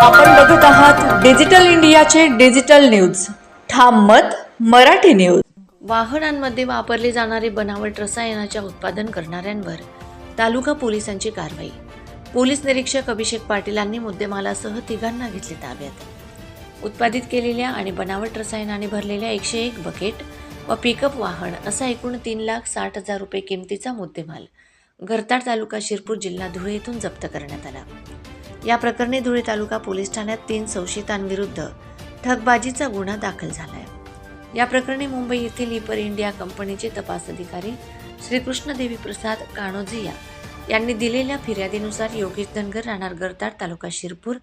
आपण बघत आहात डिजिटल इंडियाचे डिजिटल न्यूज. ठाम मत मराठी न्यूज. वाहनांमध्ये वापरले जाणारे बनावट रसायनाच्या उत्पादन करणाऱ्यांवर तालुका पोलिसांची कारवाई. पोलीस निरीक्षक अभिषेक पाटीलांनी मुद्देमालासह तिघांना घेतले ताब्यात. उत्पादित केलेल्या आणि बनावट रसायनाने भरलेल्या एकशे एक बकेट व पिकअप वाहन असा एकूण तीन लाख साठ हजार रुपये किमतीचा मुद्देमाल घरताड तालुका शिरपूर जिल्हा धुळे येथून जप्त करण्यात आला. या प्रकरणी धुळे तालुका पोलीस ठाण्यात तीन संशयितांविरुद्ध ठगबाजीचा गुन्हा दाखल झाला आहे या प्रकरणी मुंबई येथील इपर इंडिया कंपनीचे तपास अधिकारी श्रीकृष्ण देवी प्रसाद काणोजिया यांनी दिलेल्या फिर्यादीनुसार योगेश धनगर राहणार गरताड तालुका शिरपूर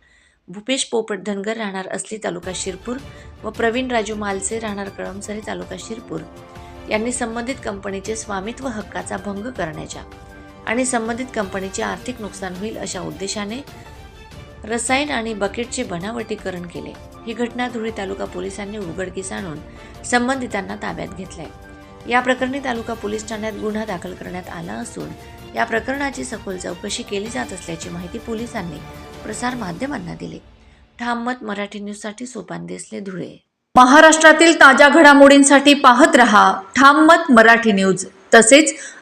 भूपेश पोपट धनगर राहणार असली तालुका शिरपूर व प्रवीण राजू मालसे राहणार कळमसरी तालुका शिरपूर यांनी संबंधित कंपनीचे स्वामित्व हक्काचा भंग करण्याच्या आणि संबंधित कंपनीचे आर्थिक नुकसान होईल अशा उद्देशाने रसायन आणि बकेटचे बनावटीकरण केले. ही घटना धुळे तालुका पोलिसांनी उघडकीस आणून संबंधितांना ताब्यात घेतलाय. या प्रकरणी तालुका पोलीस ठाण्यात गुन्हा दाखल करण्यात आला असून या प्रकरणाची सखोल चौकशी केली जात असल्याची माहिती पोलिसांनी प्रसार माध्यमांना दिली. ठाम मत मराठी न्यूजसाठी सोपान देसले धुळे. महाराष्ट्रातील ताज्या घडामोडींसाठी पाहत रहा. ठाम मत मराठी न्यूज. तसेच